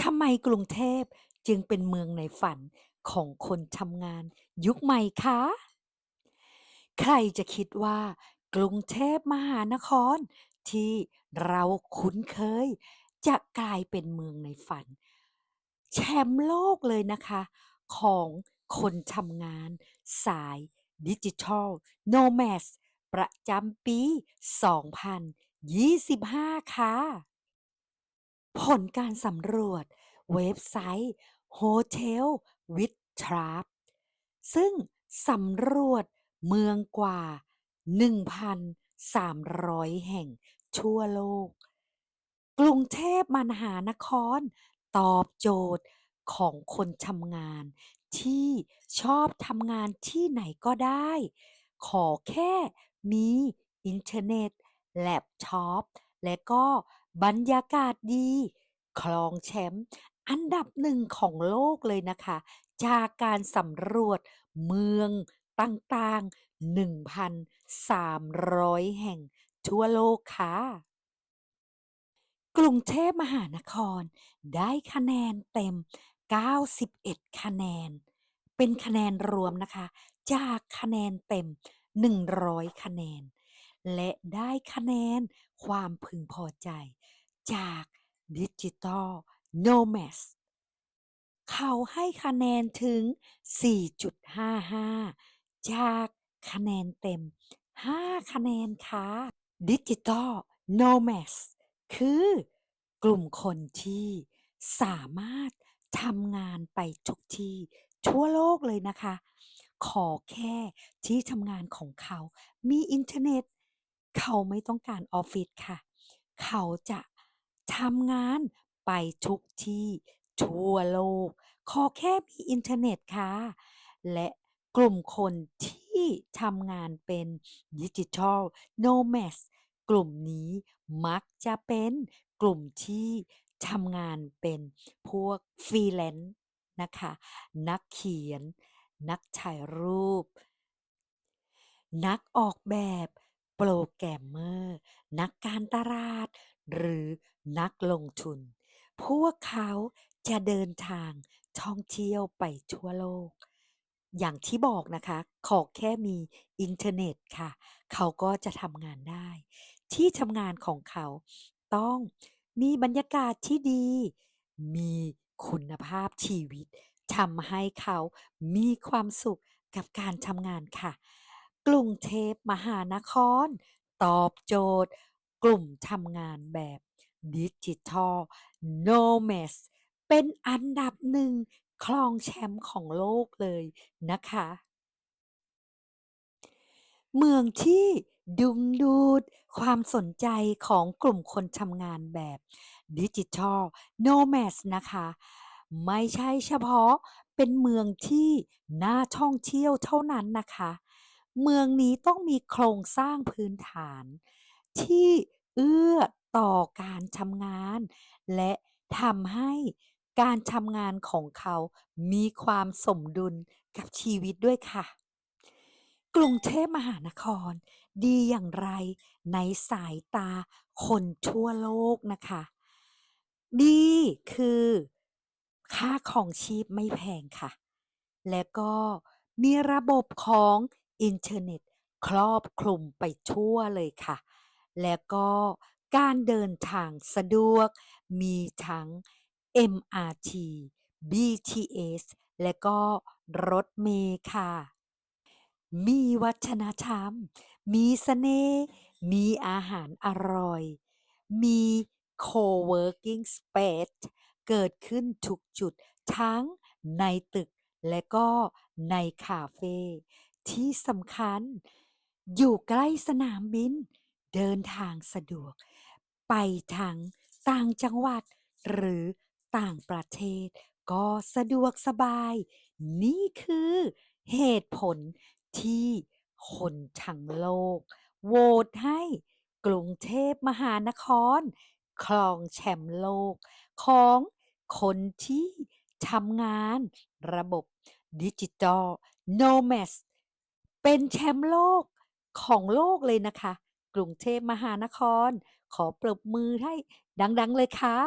ทำไมกรุงเทพจึงเป็นเมืองในฝันของคนทำงาน ยุคใหม่คะ ใครจะคิดว่า กรุงเทพมหานคร ที่เราคุ้นเคย จะกลายเป็นเมืองในฝัน แชมป์โลกเลยนะคะ ของคนทำงาน สายดิจิทัล Nomads ประจำปี 2025 ค่ะ ผลการสำรวจ เว็บไซต์ Hotel with Trap ซึ่งสำรวจเมืองกว่า 1,300 แห่งทั่วโลก กรุงเทพมหานคร ตอบโจทย์ของคนทำงาน ที่ชอบทำงานที่ไหนก็ได้ ขอแค่มีอินเทอร์เน็ต แล็ปท็อป และก็ บรรยากาศดีครองแชมป์อันดับหนึ่งของโลกเลยนะคะ จากการสำรวจเมืองต่างๆ 1,300 แห่งทั่วโลกค่ะ กรุงเทพมหานครได้คะแนนเต็ม 91 คะแนน เป็นคะแนนรวมนะคะ จากคะแนนเต็ม 100 คะแนน และได้คะแนนความพึงพอใจจาก Digital Nomads เขาให้คะแนนถึง 4.55 จากคะแนนเต็ม 5 คะแนนค่ะ Digital Nomads คือกลุ่มคนที่สามารถทำงานไปทุกที่ทั่วโลกเลยนะคะ ขอแค่ที่ทำงานของเขา มีอินเทอร์เน็ต เขาไม่ต้องการออฟฟิศค่ะ เขาจะทำงานไปทุกที่ทั่วโลก ขอแค่มีอินเทอร์เน็ตค่ะ และกลุ่มคนที่ทำงานเป็น Digital Nomads กลุ่มนี้มักจะเป็นกลุ่มที่ทำงานเป็นพวก Freelance นะคะ นักเขียน นักถ่ายรูป นักออกแบบ โปรแกรมเมอร์ นักการตลาด หรือนักลงทุน พวกเขาจะเดินทางท่องเที่ยวไปทั่วโลก อย่างที่บอกนะคะ ขอแค่มีอินเทอร์เน็ตค่ะ เขาก็จะทำงานได้ ที่ทำงานของเขาต้องมีบรรยากาศที่ดี มีคุณภาพชีวิตทำให้เขามีความสุขกับการทำงานค่ะ กรุงเทพมหานคร ตอบโจทย์ กลุ่มทำงานแบบ Digital Nomads เป็นอันดับหนึ่งครองแชมป์ของโลกเลยนะคะ เมืองที่ดึงดูดความสนใจของกลุ่มคนทำงานแบบ Digital Nomads นะคะ ไม่ใช่เฉพาะเป็นเมืองที่น่าท่องเที่ยวเท่านั้นนะคะ เมืองนี้ต้องมีโครงสร้างพื้นฐาน ที่เอื้อต่อการทำงาน และทำให้การทำงานของเขามีความสมดุลกับชีวิตด้วยค่ะ กรุงเทพมหานคร ดีอย่างไรในสายตาคนทั่วโลกนะคะ ดีคือ ค่าครองชีพไม่แพงค่ะ และก็มีระบบของ อินเทอร์เน็ตครอบคลุมไปทั่วเลยค่ะ และก็การเดินทางสะดวก มีทั้ง MRT BTS และก็รถเมล์ค่ะ มีวัฒนธรรม มีเสน่ห์ มีอาหารอร่อย มี Co-working Space เกิดขึ้นทุกจุดทั้งในตึกและก็ในคาเฟ่ ที่สำคัญ อยู่ใกล้สนามบิน เดินทางสะดวก ไปทั้งต่างจังหวัด หรือต่างประเทศ ก็สะดวกสบาย นี่คือเหตุผลที่คนทั้งโลก โหวตให้กรุงเทพมหานคร ครองแชมป์โลก ของคนที่ทำงานระบบ Digital Nomads เป็นแชมป์โลกของโลกเลยนะคะ กรุงเทพมหานคร ขอปรบมือให้ดัง ๆ เลยค่ะ